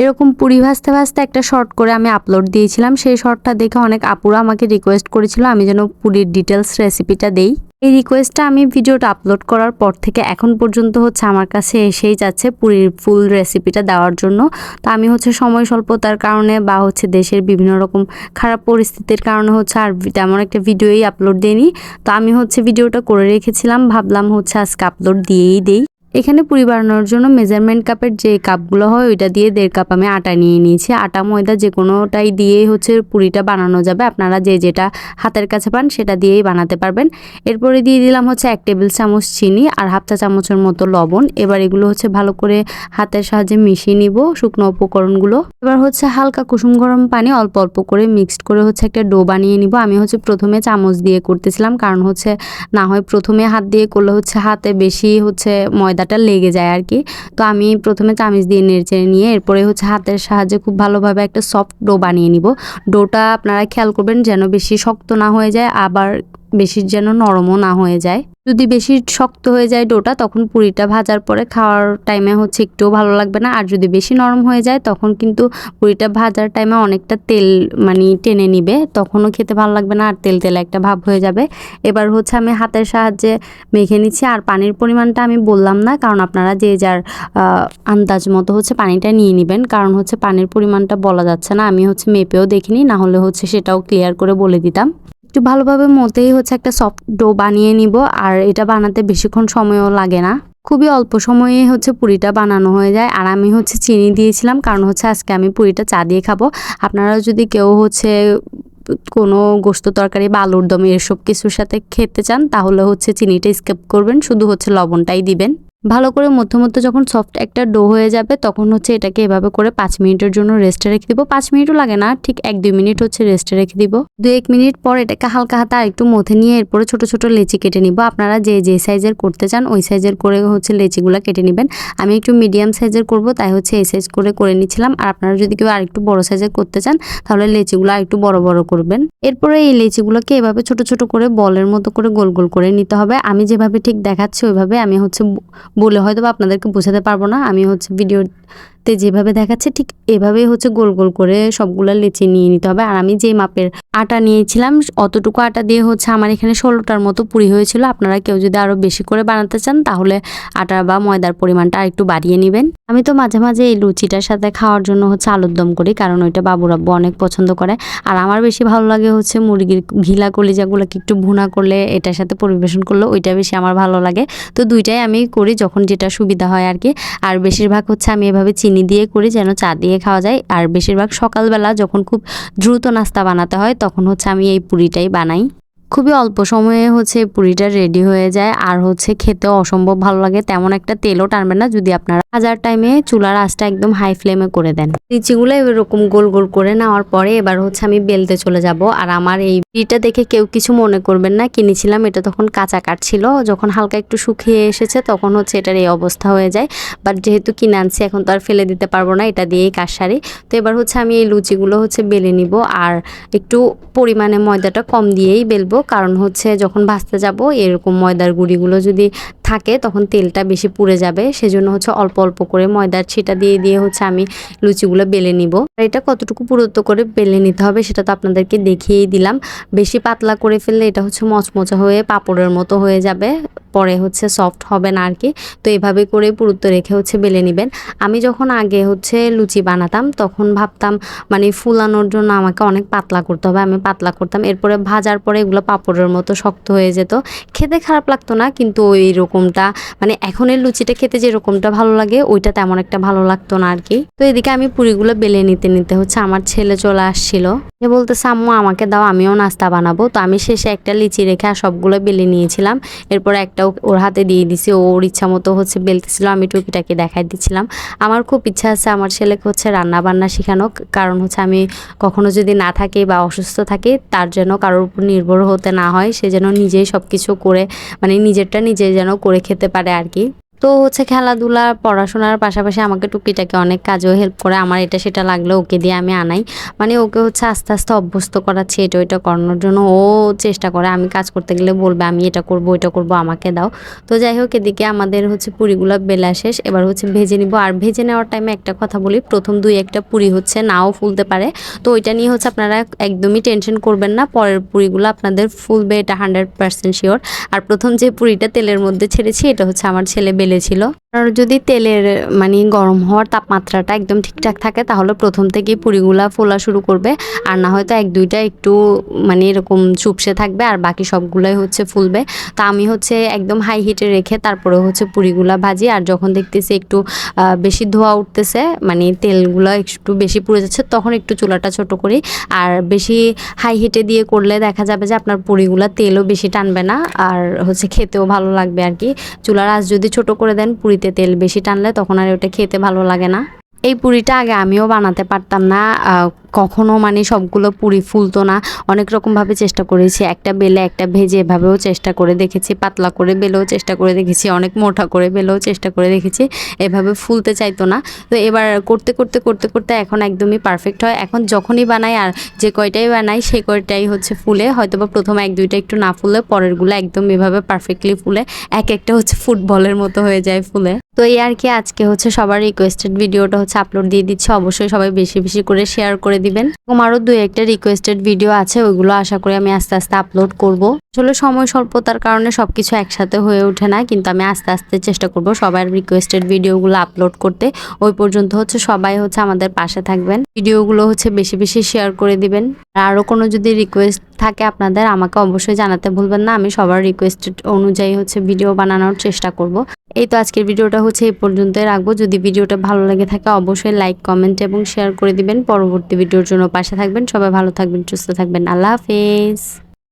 এরকম পুরি ভাজতে ভাজতে একটা শর্ট করে আমি আপলোড দিয়েছিলাম। সেই শর্টটা দেখে অনেক আপুরা আমাকে রিকোয়েস্ট করেছিল, আমি যেন পুরীর ডিটেলস রেসিপিটা দেই। এই রিকোয়েস্টটা আমি ভিডিওটা আপলোড করার পর থেকে এখন পর্যন্ত হচ্ছে আমার কাছে এসেই যাচ্ছে পুরীর ফুল রেসিপিটা দেওয়ার জন্য। তো আমি হচ্ছে সময় স্বল্পতার কারণে বা হচ্ছে দেশের বিভিন্ন রকম খারাপ পরিস্থিতির কারণে হচ্ছে আর তেমন একটা ভিডিওই আপলোড দিইনি। তো আমি হচ্ছে ভিডিওটা করে রেখেছিলাম, ভাবলাম হচ্ছে আজকে আপলোড দিয়েই দেই। এখানে পুরি বানানোর জন্য মেজারমেন্ট কাপের যে কাপগুলো হয়, ওইটা দিয়ে দেড় কাপ আমি আটা নিয়ে নিয়েছি। আটা, ময়দা যে কোনোটাই দিয়ে হচ্ছে পুরিটা বানানো যাবে। আপনারা যে যেটা হাতের কাছে পান, সেটা দিয়েই বানাতে পারবেন। এরপরে দিয়ে দিলাম হচ্ছে এক টেবিল চামচ চিনি আর হাফ চা চামচের মতো লবণ। এবার এগুলো হচ্ছে ভালো করে হাতের সাহায্যে মিশিয়ে নিব শুকনো উপকরণগুলো। এবার হচ্ছে হালকা কুসুম গরম পানি অল্প অল্প করে মিক্সড করে হচ্ছে একটা ডো বানিয়ে নিব। আমি হচ্ছে প্রথমে চামচ দিয়ে করতেছিলাম, কারণ হচ্ছে না হয় প্রথমে হাত দিয়ে করলে হচ্ছে হাতে বেশি হচ্ছে ময়দাটা লেগে যায় আর কি। তো আমি প্রথমে তামিজ দিয়ে নেড়েচেড়ে নিয়ে এরপরে হচ্ছে হাতের সাহায্যে খুব ভালোভাবে একটা সফট ডো বানিয়ে নিব। ডোটা আপনারা খেয়াল করবেন যেন বেশি শক্ত না হয়ে যায়, আবার বেশি যেন নরমও না হয়ে যায়। যদি বেশি শক্ত হয়ে যায় ডোটা, তখন পুরিটা ভাজার পরে খাওয়ার টাইমে হচ্ছে একটুও ভালো লাগবে না। আর যদি বেশি নরম হয়ে যায়, তখন কিন্তু পুরিটা ভাজার টাইমে অনেকটা তেল মানে টেনে নিবে, তখনও খেতে ভালো লাগবে না, আর তেল তেলে একটা ভাব হয়ে যাবে। এবার হচ্ছে আমি হাতের সাহায্যে মেখে নিচ্ছি। আর পানির পরিমাণটা আমি বললাম না, কারণ আপনারা যে যার আন্দাজ মতো হচ্ছে পানিটা নিয়ে নেবেন, কারণ হচ্ছে পানির পরিমাণটা বলা যাচ্ছে না। আমি হচ্ছে মেপেও দেখিনি, না হলে হচ্ছে সেটাও ক্লিয়ার করে বলে দিতাম। একটু ভালোভাবে মতেই হচ্ছে একটা সফট ডো বানিয়ে নিব, আর এটা বানাতে বেশিক্ষণ সময়ও লাগে না। খুবই অল্প সময়ে হচ্ছে পুরিটা বানানো হয়ে যায়, আর আমি হচ্ছে চিনি দিয়েছিলাম, কারণ হচ্ছে আজকে আমি পুরিটা চা দিয়ে খাব। আপনারা যদি কেউ হচ্ছে কোনো গোস্ত তরকারি বা আলুর দম এসব কিছুর সাথে খেতে চান, তাহলে হচ্ছে চিনিটা স্কিপ করবেন, শুধু হচ্ছে লবণটাই দিবেন। ভালো করে মধ্যে মধ্যে যখন সফট একটা ডো হয়ে যাবে, তখন হচ্ছে এটাকে এভাবে করে পাঁচ মিনিটের জন্য রেস্টে রেখে দিব। পাঁচ মিনিটও লাগে না, ঠিক এক দুই মিনিট হচ্ছে রেস্টে রেখে দিব। দু এক মিনিট পর এটাকে হালকা হাতে আরেকটু মথে নিয়ে এরপরে ছোট ছোট লেচি কেটে নিব। আপনারা যে যে সাইজের করতে চান, ওই সাইজের করে হচ্ছে লেচিগুলো কেটে নেবেন। আমি একটু মিডিয়াম সাইজের করব, তাই হচ্ছে এই সাইজ করে করে নিচ্ছিলাম। আর আপনারা যদি কেউ আরেকটু বড় সাইজের করতে চান, তাহলে লেচিগুলো আরেকটু বড় বড় করবেন। এরপরে এই লেচিগুলোকে এভাবে ছোট ছোট করে বলের মতো করে গোল গোল করে নিতে হবে। আমি যেভাবে ঠিক দেখাচ্ছি, ওইভাবে আমি হচ্ছে বলে হয়তো আপনাদেরকে বোঝাতে পারব না। আমি হচ্ছে ভিডিওতে যেভাবে দেখাচ্ছে ঠিক এভাবেই হচ্ছে গোল গোল করে সবগুলো লেচি নিয়ে নিতে হবে। আর আমি যে মাপের আটা নিয়েছিলাম, অতটুকু আটা দিয়ে হচ্ছে আমার এখানে ষোলোটার মতো পুরি হয়েছিল। আপনারা কেউ যদি আরও বেশি করে বানাতে চান, তাহলে আটা বা ময়দার পরিমাণটা আরেকটু বাড়িয়ে নেবেন। আমি তো মাঝে মাঝে এই লুচিটার সাথে খাওয়ার জন্য হচ্ছে আলুর দম করি, কারণ ওইটা বাবুরাব্বু অনেক পছন্দ করে। আর আমার বেশি ভালো লাগে হচ্ছে মুরগির ঘিলা কলিজাগুলোকে একটু ভুনা করলে, এটার সাথে পরিবেশন করলে ওইটা বেশি আমার ভালো লাগে। তো দুইটাই আমি করি যখন যেটা সুবিধা হয় আর কি আর বেশিরভাগ হচ্ছে আমি এভাবে চিনি দিয়ে করি যেন চা দিয়ে খাওয়া যায়। আর বেশিরভাগ সকালবেলা যখন খুব দ্রুত নাস্তা বানাতে হয়, তখন হচ্ছে আমি এই পুরিটাই বানাই। খুবই অল্প সময়ে হচ্ছে পুরিটা রেডি হয়ে যায়। আর হচ্ছে খেতেও অসম্ভব ভালো লাগে। তেমন একটা তেলও টানবে না। যদি আপনারা হাজার টাইমে চুলার আঁচটা একদম হাই ফ্লেমে করে দেন। লিচিগুলো এরকম গোল গোল করে নেওয়ার পরে এবার হচ্ছে আমি বেলতে চলে যাব। আর আমার এই পুরিটা দেখে কেউ কিছু মনে করবেন না। কিনেছিলাম। এটা তখন কাঁচা কাঠ ছিল। যখন হালকা একটু শুকিয়ে এসেছে তখন হচ্ছে এটার এই অবস্থা হয়ে যায়। বাট যেহেতু কিনে আনছি, এখন তো আর ফেলে দিতে পারব না। এটা দিয়েই কাজ সারি। তো এবার হচ্ছে আমি এই লুচিগুলো হচ্ছে বেলে নিব। আর একটু পরিমাণে ময়দাটা কম দিয়েই বেলবো। কারণ হচ্ছে যখন ভাজতে যাব এরকম ময়দার গুঁড়িগুলো যদি থাকে, তখন তেলটা বেশি পুড়ে যাবে। সেজন্য হচ্ছে অল্প অল্প করে ময়দার ছিটা দিয়ে দিয়ে হচ্ছে আমি লুচিগুলো বেলে নিব। আর এটা কতটুকু পুরুত্ব করে বেলে নিতে হবে সেটা তো আপনাদেরকে দেখিয়েই দিলাম। বেশি পাতলা করে ফেললে এটা হচ্ছে মচমচা হয়ে পাপড়ের মতো হয়ে যাবে। পরে হচ্ছে সফট হবে না আর কি তো এভাবে করে পুরুত্ব রেখে হচ্ছে বেলে নেবেন। আমি যখন আগে হচ্ছে লুচি বানাতাম, তখন ভাবতাম মানে ফুলানোর জন্য আমাকে অনেক পাতলা করতে হবে। আমি পাতলা করতাম। এরপরে ভাজার পরে এগুলো পাপড়ের মতো শক্ত হয়ে যেত। খেতে খারাপ লাগতো না, কিন্তু ওই রকমটা মানে এখনের লুচিটা খেতে যেরকমটা ভালো লাগে, ওইটা তেমন একটা ভালো লাগতো না আর কি। তো এদিকে আমি পুরিগুলো বেলে নিতে নিতে হচ্ছে, আমার ছেলে চলে আসছিল। সে বলতে আম্মু, আমাকে দাও, আমিও নাস্তা বানাবো। তো আমি শেষে একটা লিচি রেখে আর সবগুলো বেলে নিয়েছিলাম। এরপর একটা ওর হাতে দিয়ে দিছি ওর ইচ্ছা মতো হচ্ছে বেলতেছিল, আমি টুকিটাকে দেখাই দিচ্ছিলাম আমার খুব ইচ্ছা আছে আমার ছেলেকে হচ্ছে রান্না বান্না শেখানো কারণ হচ্ছে আমি কখনো যদি না থাকি বা অসুস্থ থাকি, তার যেন কারোর উপর নির্ভর হতে না হয়, সে যেন নিজেই সব কিছু করে মানে নিজেরটা নিজে যেন করে খেতে পারে আর কি। তো হচ্ছে খেলাধুলা, পড়াশোনার পাশাপাশি আমাকে টুকিটাকে অনেক কাজেও হেল্প করে। আমার এটা সেটা লাগলে ওকে দিয়ে আমি আনাই। মানে ওকে হচ্ছে আস্তে আস্তে অভ্যস্ত করাচ্ছি, এটা ওইটা করানোর জন্য ও চেষ্টা করে। আমি কাজ করতে গেলে বলবে, আমি এটা করব, ওইটা করব, আমাকে দাও। তো যাই হোক, এদিকে আমাদের হচ্ছে পুরিগুলো বেলা শেষ। এবার হচ্ছে ভেজে নিব। আর ভেজে নেওয়ার টাইমে একটা কথা বলি, প্রথম দুই একটা পুরি হচ্ছে নাও ফুলতে পারে। তো ওইটা নিয়ে হচ্ছে আপনারা একদমই টেনশন করবেন না। পরের পুরিগুলো আপনাদের ফুলবে, এটা হান্ড্রেড পার্সেন্ট শিওর আর প্রথম যে পুরিটা তেলের মধ্যে ছেড়েছি, এটা হচ্ছে আমার ছেলে বেলেছিল আর যদি তেলের মানে গরম হওয়ার তাপমাত্রাটা একদম ঠিকঠাক থাকে, তাহলে প্রথম থেকেই পুরিগুলা ফোলা শুরু করবে। আর না হয়তো এক দুইটা একটু মানে এরকম চুপসে থাকবে, আর বাকি সবগুলোই হচ্ছে ফুলবে। তা আমি হচ্ছে একদম হাই হিটে রেখে তারপরে হচ্ছে পুরিগুলা ভাজি, আর যখন দেখতেছি একটু বেশি ধোয়া উঠতেছে মানে তেলগুলো একটু বেশি পুড়ে যাচ্ছে, তখন একটু চুলাটা ছোট করি। আর বেশি হাই হিটে দিয়ে করলে দেখা যাবে যে আপনার পুরিগুলা তেলও বেশি টানবে না, আর হচ্ছে খেতেও ভালো লাগবে আর কি। চুলার আজ যদি ছোট করে দেন, পুরিতে তেল বেশি টানলে তখন আর ওটা খেতে ভালো লাগে না। এই পুরিটা আগে আমিও বানাতে পারতাম না কখনো মানে সবগুলো পুরি ফুলতো না। অনেক রকমভাবে চেষ্টা করেছি, একটা বেলে একটা ভেজে এভাবেও চেষ্টা করে দেখেছি, পাতলা করে বেলেও চেষ্টা করে দেখেছি, অনেক মোটা করে বেলেও চেষ্টা করে দেখেছি, এভাবে ফুলতে চাইতো না। তো এবার করতে করতে করতে করতে এখন একদমই পারফেক্ট হয়। এখন যখনই বানাই আর যে কয়টাই বানাই সেই কয়টাই হচ্ছে ফুলে। হয়তো বা প্রথম এক, দুইটা একটু না ফুলে, পরেরগুলো একদম এভাবে পারফেক্টলি ফুলে। এক একটা হচ্ছে ফুটবলের মতো হয়ে যায় ফুলে। তো এই আর কি আজকে হচ্ছে সবার রিকোয়েস্টেড ভিডিওটা হচ্ছে আপলোড দিয়ে দিচ্ছে, অবশ্যই সবাই বেশি বেশি করে শেয়ার করে দিবেন। এবং আরও দু একটা রিকোয়েস্টেড ভিডিও আছে, ওইগুলো আশা করি আমি আস্তে আস্তে আপলোড করব। আসলে সময় স্বল্পতার কারণে সবকিছু একসাথে হয়ে ওঠে না, কিন্তু আমি আস্তে আস্তে চেষ্টা করব সবার রিকোয়েস্টেড ভিডিওগুলো আপলোড করতে। ওই পর্যন্ত হচ্ছে সবাই হচ্ছে আমাদের পাশে থাকবেন। ভিডিওগুলো হচ্ছে বেশি বেশি শেয়ার করে দিবেন। আর আরও কোনো যদি রিকোয়েস্ট থাকে আপনাদের, আমাকে অবশ্যই জানাতে ভুলবেন না। আমি সবার রিকোয়েস্টেড অনুযায়ী হচ্ছে ভিডিও বানানোর চেষ্টা করব। এই তো আজকের ভিডিওটা হচ্ছে এই পর্যন্তই রাখব। যদি ভিডিওটা ভালো লেগে থাকে অবশ্যই লাইক কমেন্ট এবং শেয়ার করে দিবেন। পরবর্তী ভিডিওর জন্য পাশে থাকবেন। সবাই ভালো থাকবেন, সুস্থ থাকবেন। আল্লাহ হাফেজ।